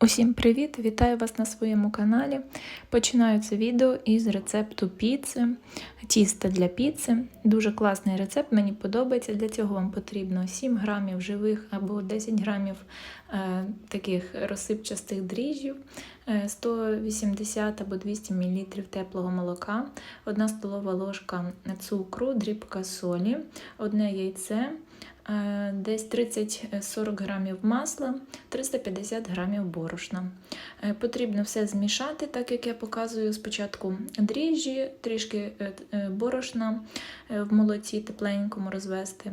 Усім привіт! Вітаю вас на своєму каналі. Починаю це відео із рецепту піци, тіста для піци. Дуже класний рецепт, мені подобається. Для цього вам потрібно 7 грамів живих або 10 грамів е, таких розсипчастих дріжджів, е, 180 або 200 мл теплого молока, 1 столова ложка цукру, дрібка солі, одне яйце. Е, Десь 30-40 грамів масла, 350 грамів борошна. Е, Потрібно все змішати, так як я показую спочатку дріжджі, трішки е, борошна в молоці тепленькому розвести,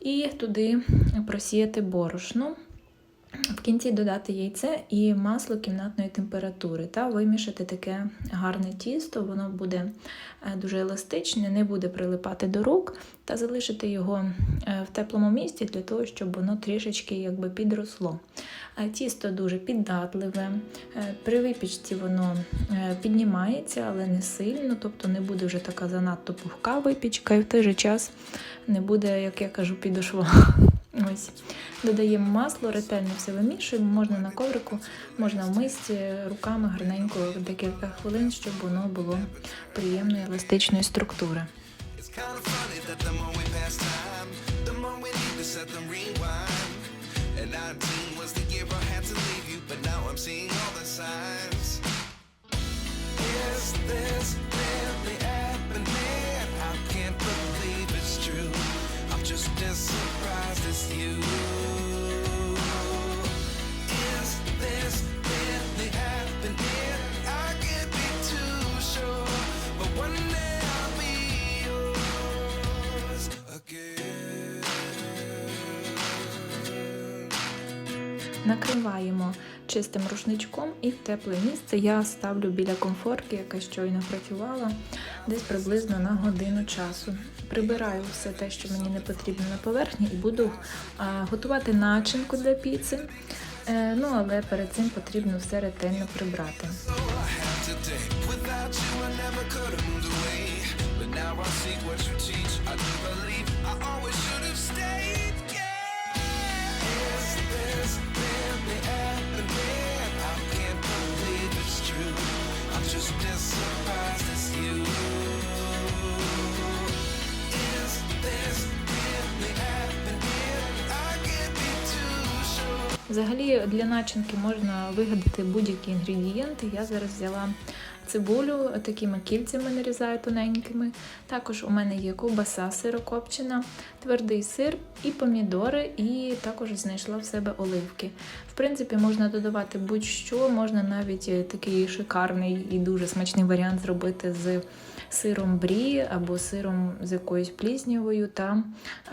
і туди просіяти борошно. В кінці додати яйце і масло кімнатної температури та вимішати таке гарне тісто, воно буде е, дуже еластичне, не буде прилипати до рук, та залишити його е, в теплому місці для того, щоб воно трішечки якби підросло. Е, Тісто дуже піддатливе, при випічці воно піднімається, але не сильно, тобто не буде вже така занадто пухка випічка, і в той же час не буде, як я кажу, підошва. Ось. Додаємо масло, ретельно все вимішуємо, можна на коврику, можна в мисці, руками гарненько декілька хвилин, щоб воно було приємної еластичної структури. It's kind of funny that the more we pass time, the more we need to set them rewind. And 19 was the year I had to leave you, but now I'm seeing all the signs. Is this really happening? I can't believe it's true. I'm just Накриваємо чистим рушничком і в тепле місце я ставлю біля комфорки, яка щойно працювала, десь приблизно на годину часу. Прибираю все те, що мені не потрібно на поверхні, і буду готувати начинку для піци. Е, ну, але перед цим потрібно все ретельно прибрати. So I have today. Without Взагалі для начинки можна вигадати будь-які інгредієнти. Я зараз взяла цибулю, такими кільцями нарізаю тоненькими. Також у мене є ковбаса сирокопчена, твердий сир і помідори, і також знайшла в себе оливки. В принципі, можна додавати будь-що, можна навіть е, такий шикарний і дуже смачний варіант зробити з сиром брі або сиром з якоюсь пліснявою та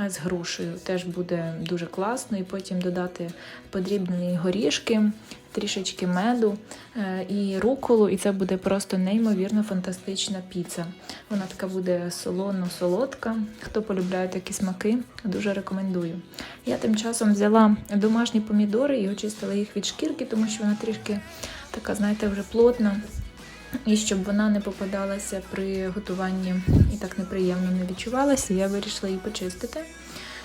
е, з грушею. Теж буде дуже класно. І потім додати подрібнені горішки, трішечки меду е, і руколу, і це буде просто неймовірно фантастична піца. Вона така буде солоно-солодка. Хто полюбляє такі смаки, дуже рекомендую. Я тим часом взяла домашні помідори і очистила їх від шкірки, тому що вона трішки така, знаєте, вже плотна. І щоб вона не попадалася при готуванні і так неприємно не відчувалася, я вирішила її почистити.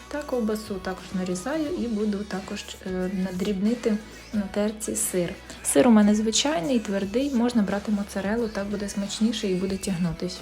Та ковбасу також нарізаю і буду також е, надрібнити на терці сир. Сир у мене звичайний, твердий, можна брати моцарелу, так буде смачніше і буде тягнутись.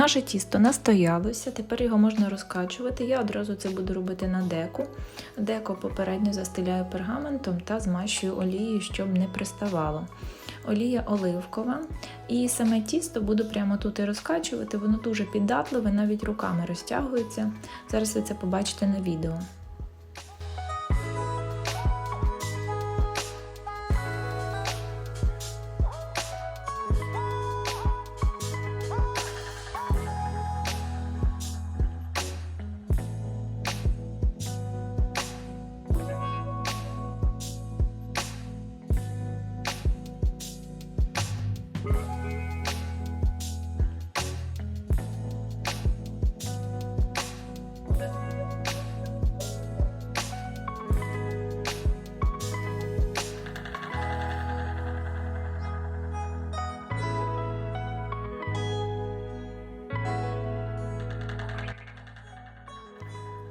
Наше тісто настоялося, тепер його можна розкачувати. Я одразу це буду робити на деку. Деко попередньо застеляю пергаментом та змащую олією, щоб не приставало. Олія оливкова. І саме тісто буду прямо тут і розкачувати, воно дуже піддатливе, навіть руками розтягується. Зараз ви це побачите на відео.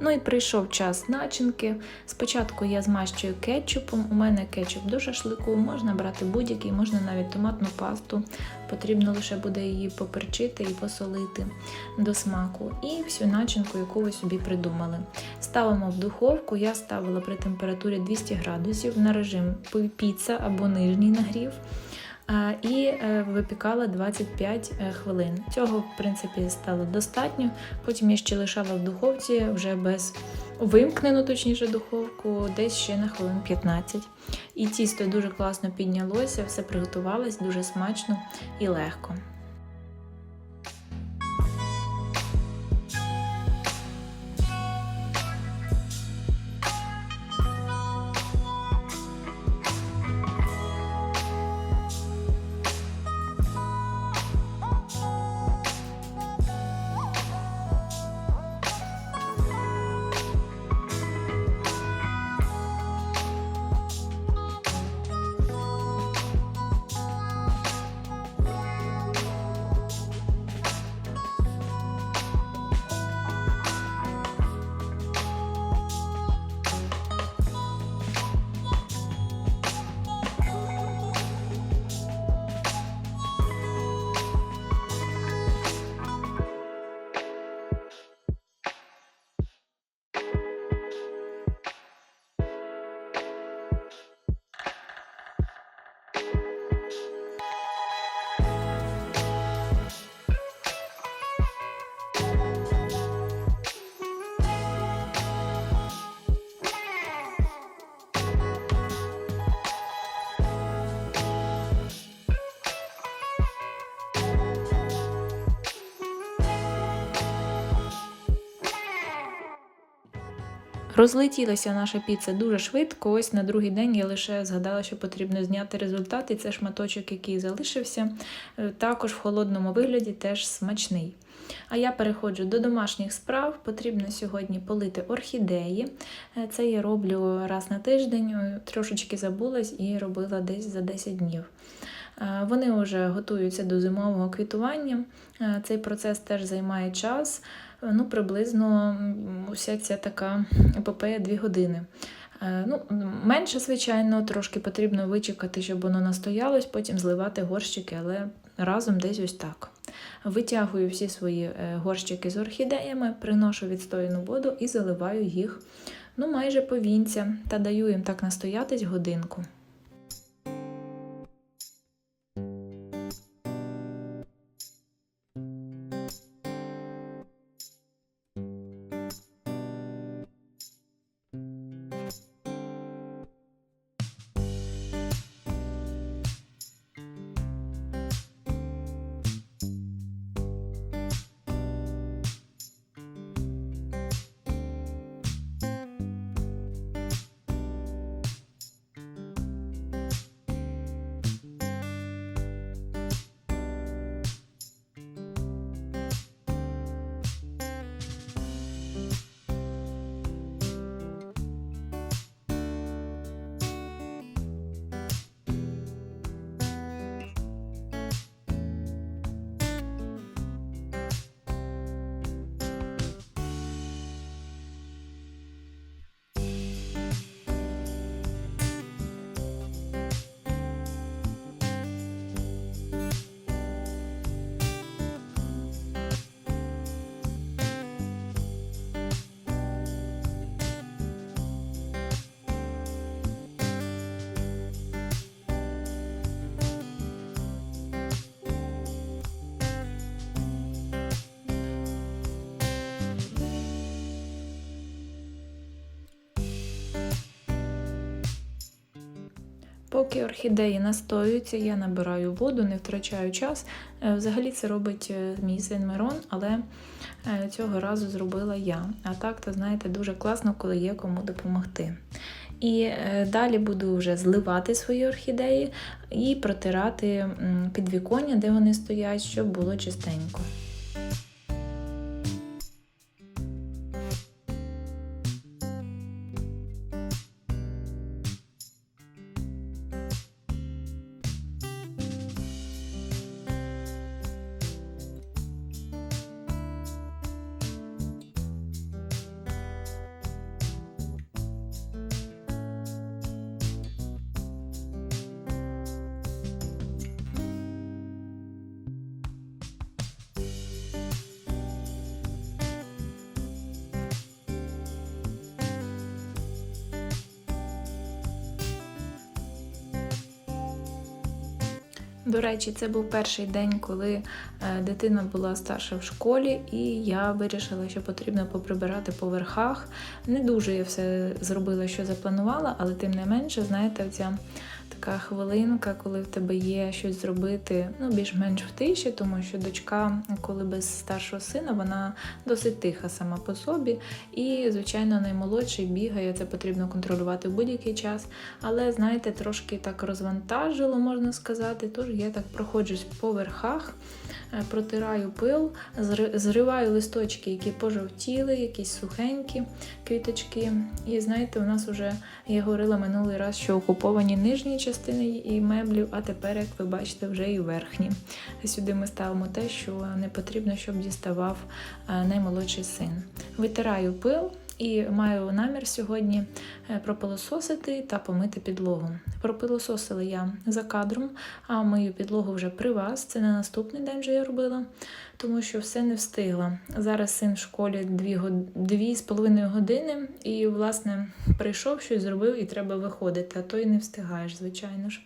Ну і прийшов час начинки. Спочатку я змащую кетчупом. У мене кетчуп до шашлику, можна брати будь-який, можна навіть томатну пасту. Потрібно лише буде її поперчити і посолити до смаку. І всю начинку, яку ви собі придумали. Ставимо в духовку. Я ставила при температурі 200 градусів на режим піца або нижній нагрів. І е, випікала 25 е, хвилин. Цього, в принципі, стало достатньо. Потім я ще лишала в духовці вже без вимкнену, точніше, духовку, десь ще на хвилин 15. І тісто дуже класно піднялося, все приготувалось дуже смачно і легко. Розлетілася наша піца дуже швидко. Ось на другий день я лише згадала, що потрібно зняти результат, і це шматочок, який залишився. е, Також в холодному вигляді теж смачний. А я переходжу до домашніх справ. Потрібно сьогодні полити орхідеї. Е, Це я роблю раз на тиждень, е, трошечки забулась і робила десь за 10 днів. Вони вже готуються до зимового квітування. Цей процес теж займає час. Е, Ну, приблизно ця така епопея 2 години. Е, Ну, менше, звичайно, трошки потрібно вичекати, щоб воно настоялось, потім зливати горщики, але разом десь ось так. Витягую всі свої е, горщики з орхідеями, приношу відстояну воду і заливаю їх ну, майже повінця та даю їм так настоятись годинку. Поки орхідеї настоюються, я набираю воду, не втрачаю час. Е, Взагалі це робить е, мій син Мирон, але е, цього разу зробила я. А так, то знаєте, дуже класно, коли є кому допомогти. І далі буду вже зливати свої орхідеї і протирати підвіконня, де вони стоять, щоб було чистенько. До речі, це був перший день, коли е, дитина була старша в школі, і я вирішила, що потрібно поприбирати по верхах. Не дуже я все зробила, що запланувала, але тим не менше, знаєте, ця така хвилинка, коли в тебе є щось зробити, ну більш-менш в тиші, тому що дочка, коли без старшого сина, вона досить тиха сама по собі. І, звичайно, наймолодший бігає, це потрібно контролювати в будь-який час. Але, знаєте, трошки так розвантажило, можна сказати. Тож я так проходжусь по верхах, е, протираю пил, зриваю листочки, які пожовтіли, якісь сухенькі квіточки. І знаєте, у нас вже я говорила минулий раз, що окуповані нижні частини і меблів, а тепер, як ви бачите, вже і верхні. Сюди ми ставимо те, що не потрібно, щоб діставав е, наймолодший син. Витираю пил. І маю намір сьогодні е, пропилососити та помити підлогу. Пропилососила я за кадром, а мою підлогу вже при вас. Це на наступний день вже я робила, тому що все не встигла. Зараз син в школі дві, год- дві з половиною години, і, власне, прийшов, щось зробив, і треба виходити, а то й не встигаєш, звичайно ж.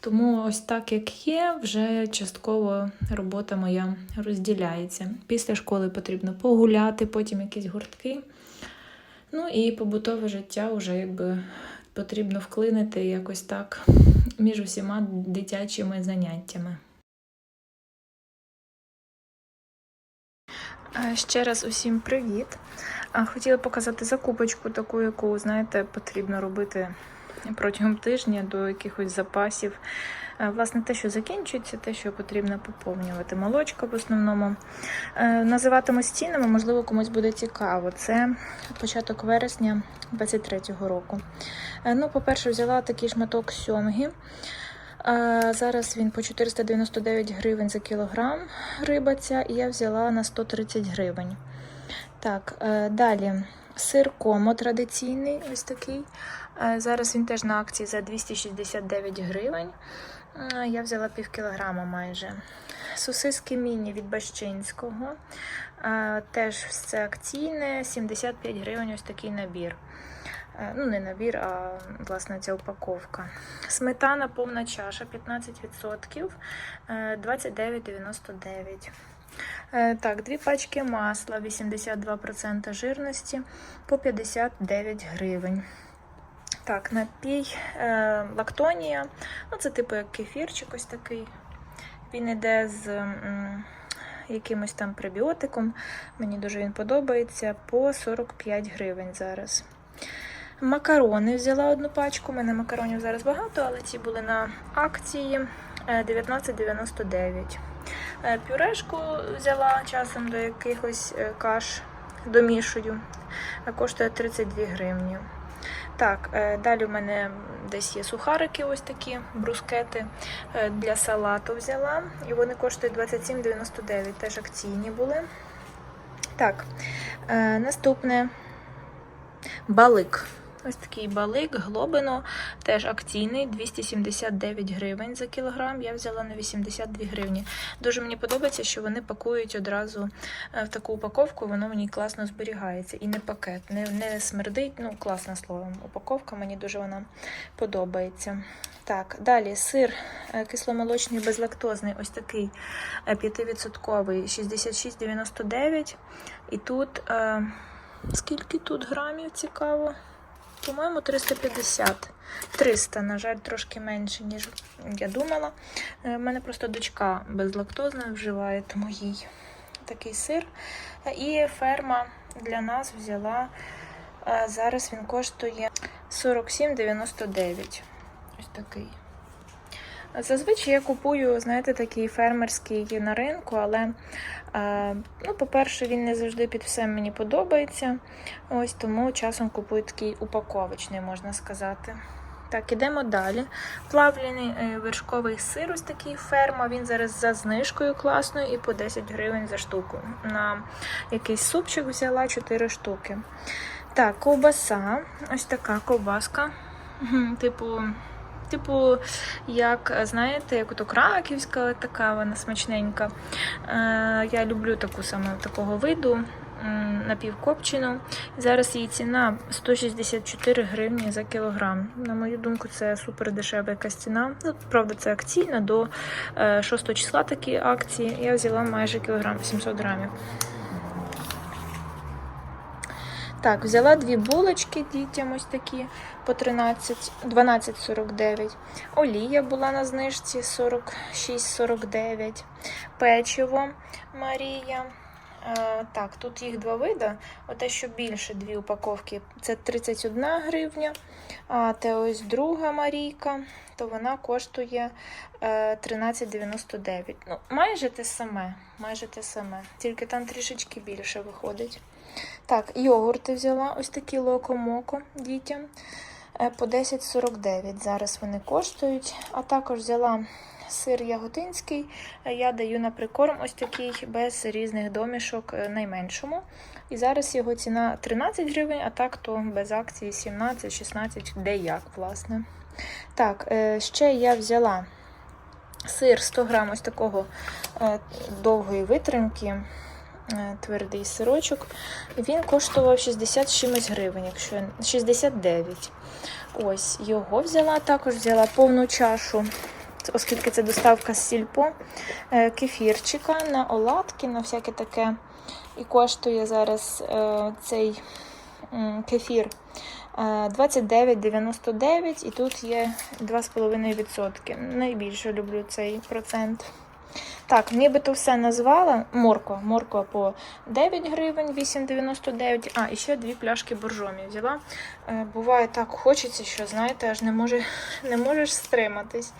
Тому ось так як є, вже частково робота моя розділяється. Після школи потрібно погуляти, потім якісь гуртки. Ну і побутове життя вже якби потрібно вклинити якось так між усіма дитячими заняттями. Ще раз усім привіт. Хотіла показати закупочку, таку, яку, знаєте, потрібно робити протягом тижня до якихось запасів. Е, Власне, те, що закінчується, те, що потрібно поповнювати. Молочка в основному. Е, Називатиму цінами, можливо, комусь буде цікаво. Це початок вересня 23-го року. Е, Ну, по-перше, взяла такий шматок сьомги. Зараз він по 499 гривень за кілограм риба ця, і я взяла на 130 гривень. Так, далі сир комо традиційний, ось такий. Зараз він теж на акції за 269 гривень. Е, Я взяла пів кілограма майже. Сосиски міні від Бащинського. Е, Теж все акційне, 75 гривень ось такий набір. Е, Ну, не набір, а власне ця упаковка. Сметана повна чаша 15%, е, 29,99. Е, Так, дві пачки масла 82% жирності по 59 гривень. Так, напій е, лактонія. Ну, це типу як кефірчик ось такий. Він іде з м, якимось там пребіотиком. Мені дуже він подобається. По 45 гривень зараз. Макарони взяла одну пачку. У мене макаронів зараз багато, але ці були на акції е, 19,99. Е, Пюрешку взяла часом до якихось е, каш, домішую. Е, Коштує 32 гривні. Так, е, далі в мене десь є сухарики, ось такі брускети е, для салату взяла. І вони коштують 27,99, теж акційні були. Так, е, наступне балик. Ось такий балик, глобино, теж акційний, 279 гривень за кілограм. Я взяла на 82 гривні. Дуже мені подобається, що вони пакують одразу е, в таку упаковку, воно мені класно зберігається. І не пакет, не, не смердить. Ну, класне слово. Упаковка, мені дуже вона подобається. Так, далі сир е, кисломолочний безлактозний, ось такий е, 5%, 66,99. І тут, е, скільки тут грамів цікаво? По-моєму, 350. 300, на жаль, трошки менше, ніж я думала. У мене просто дочка безлактозна вживає, тому їй такий сир. І ферма для нас взяла. е, Зараз він коштує 47,99. Ось такий. Зазвичай я купую, знаєте, такий фермерський на ринку, але, ну, по-перше, він не завжди під все мені подобається. Ось тому часом купую такий упаковочний, можна сказати. Так, ідемо далі. Плавлений е, вершковий сир, ось такий ферма. Він зараз за знижкою класною і по 10 гривень за штуку. На якийсь супчик взяла 4 штуки. Так, ковбаса. Ось така ковбаска. Типу, типу, як, знаєте, як ото краківська, така вона смачненька. Е, я люблю таку саме такого виду. Напівкопчену. Зараз її ціна 164 гривні за кілограм. На мою думку, це супер дешева якась ціна. Ну, правда, це акційна до е, 6 числа такі акції. Я взяла майже кілограм 700 грамів. Так, взяла дві булочки дітям ось такі по 13, 12,49. Олія була на знижці 46,49. Печиво Марія. Е, так, тут їх два види. Оте, що більше дві упаковки, це 31 гривня. А те ось друга Марійка, то вона коштує е, 13,99. Ну, майже те саме, майже те саме. Тільки там трішечки більше виходить. Так, йогурти взяла ось такі локомоко дітям е, по 10,49. Зараз вони коштують. А також взяла сир яготинський. Е, Я даю на прикорм ось такий без різних домішок е, найменшому. І зараз його ціна 13 гривень, а так то без акції 17-16, де як, власне. Так, е, ще я взяла сир 100 грам ось такого е, довгої витримки е, твердий сирочок. Він коштував 60 чимось гривень, якщо я- 69. Ось його взяла. Також взяла повну чашу, оскільки це доставка з сільпо, е, кефірчика на оладки, на всяке таке. І коштує зараз е, цей кефір е, 29,99 і тут є 2,5%. Найбільше люблю цей процент. Так, нібито все назвала. Морква. Морква по 9 гривень, 8,99. А, і ще дві пляшки боржомі взяла. Е, Буває так хочеться, що, знаєте, аж не, може, не можеш стриматись.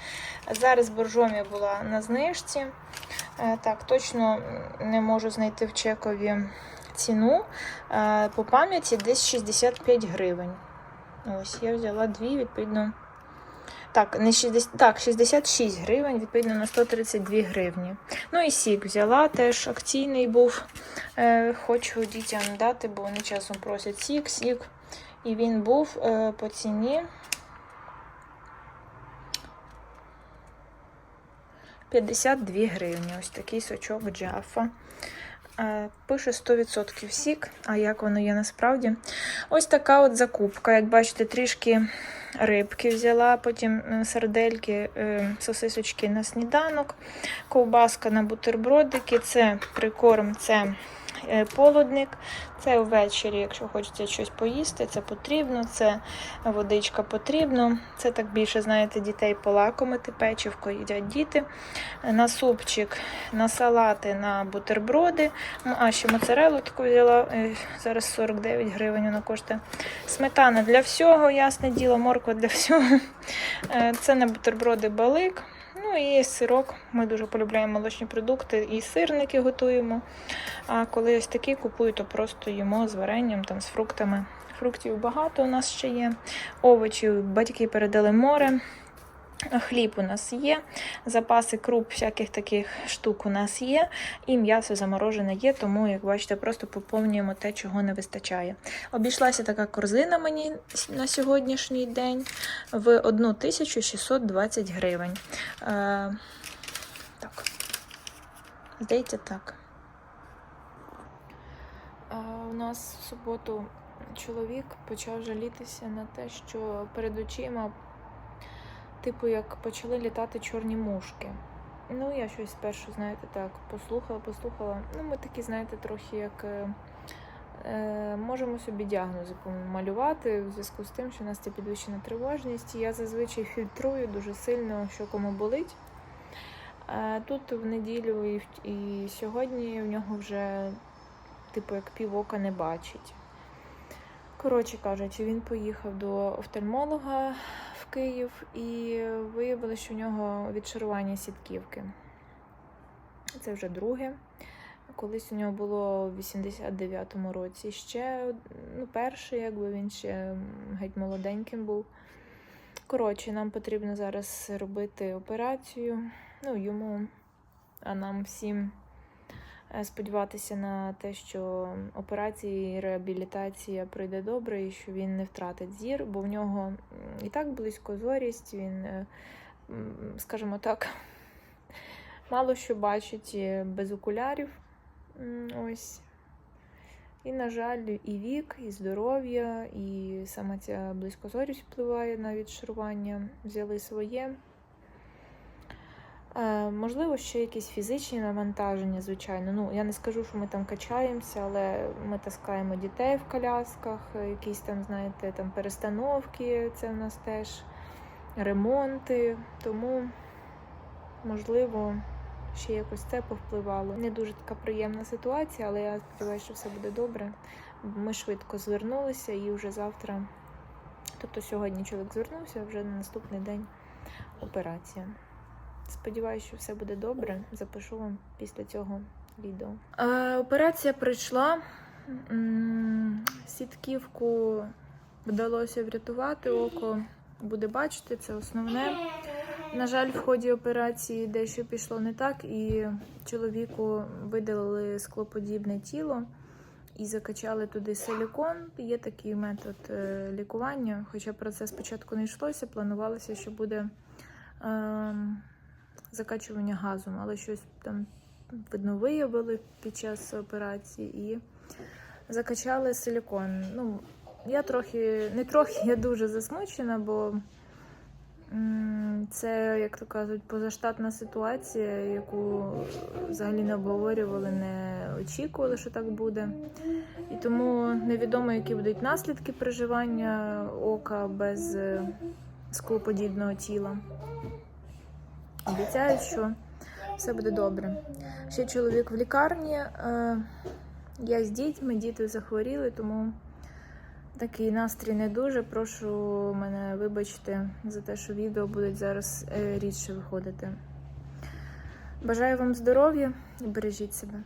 Зараз боржомі була на знижці. Е, Так, точно не можу знайти в чекові ціну. Е, По пам'яті десь 65 гривень. Ось, я взяла дві, відповідно. Так, не 60, так, 66 гривень, відповідно на 132 гривні. Ну і сік взяла, теж акційний був. Е, хочу дітям дати, бо вони часом просять сік, сік. І він був е, по ціні 52 гривні. Ось такий сочок Джафа. Е, Пише 100% сік, а як воно є насправді. Ось така от закупка. Як бачите, трішки рибки взяла, потім е, сардельки, е, сосисочки на сніданок, ковбаска на бутербродики, це прикорм, це полудник, це ввечері, якщо хочеться щось поїсти, це потрібно, це водичка потрібно. Це так більше, знаєте, дітей полакомити, печивко їдять діти. На супчик, на салати, на бутерброди. Ну, А ще моцарелу таку взяла, е, зараз 49 гривень вона коштує. Сметана для всього, ясне діло, морква для всього. Е, Це на бутерброди балик. Ну і сирок. Ми дуже полюбляємо молочні продукти, і сирники готуємо. А коли ось такі купую, то просто їмо з варенням, там, з фруктами. Фруктів багато у нас ще є. Овочів батьки передали море. Хліб у нас є, запаси круп, всяких таких штук у нас є, і м'ясо заморожене є, тому, як бачите, просто поповнюємо те, чого не вистачає. Обійшлася така корзина мені на сьогоднішній день в 1620 гривень. Е, так. Здається, так. Е, у нас в суботу чоловік почав жалітися на те, що перед очима типу, як почали літати чорні мушки. Ну, я щось спершу, знаєте, так, послухала, послухала. Ну, ми такі, знаєте, трохи як е, е, можемо собі діагнози помалювати в зв'язку з тим, що у нас це підвищена тривожність. Я зазвичай фільтрую дуже сильно, що кому болить. Е, Тут в неділю і, і сьогодні в нього вже, типу, як півока не бачить. Коротше кажучи, він поїхав до офтальмолога Київ і виявилося, що у нього відшарування сітківки. Це вже друге. Колись у нього було в 89-му році ще ну, перший, якби він ще геть молоденьким був. Коротше, нам потрібно зараз робити операцію. Ну, йому, а нам всім сподіватися на те, що операція і реабілітація пройде добре і що він не втратить зір, бо в нього і так близько зорість, він, е, скажімо так, мало що бачить е, без окулярів. Ось. І, на жаль, і вік, і здоров'я, і сама ця близькозорість впливає на відшарування, взяли своє. Е, можливо, ще якісь фізичні навантаження, звичайно. Ну, я не скажу, що ми там качаємося, але ми таскаємо дітей в колясках, е, якісь там, знаєте, там перестановки, це в нас теж ремонти. Тому, можливо, ще якось це повпливало. Не дуже така приємна ситуація, але я сподіваюся, що все буде добре. Ми швидко звернулися і вже завтра, тобто сьогодні чоловік звернувся, вже на наступний день операція. Сподіваюся, що все буде добре. Запишу вам після цього відео. Е, операція пройшла. Сітківку вдалося врятувати, око буде бачити, це основне. На жаль, в ході операції дещо пішло не так, і чоловіку видалили склоподібне тіло і закачали туди силікон. Є такий метод е, лікування, хоча про це спочатку не йшлося, планувалося, що буде е, закачування газом, але щось там видно виявили під час операції і закачали силікон. Ну, я трохи, не трохи, я дуже засмучена, бо це, як то кажуть, позаштатна ситуація, яку взагалі не обговорювали, не очікували, що так буде. І тому невідомо, які будуть наслідки приживання ока без е, склоподібного тіла. Обіцяють, що все буде добре. Ще чоловік в лікарні. е, Я з дітьми, діти захворіли, тому такий настрій не дуже. Прошу мене вибачити за те, що відео будуть зараз е, рідше виходити. Бажаю вам здоров'я і бережіть себе.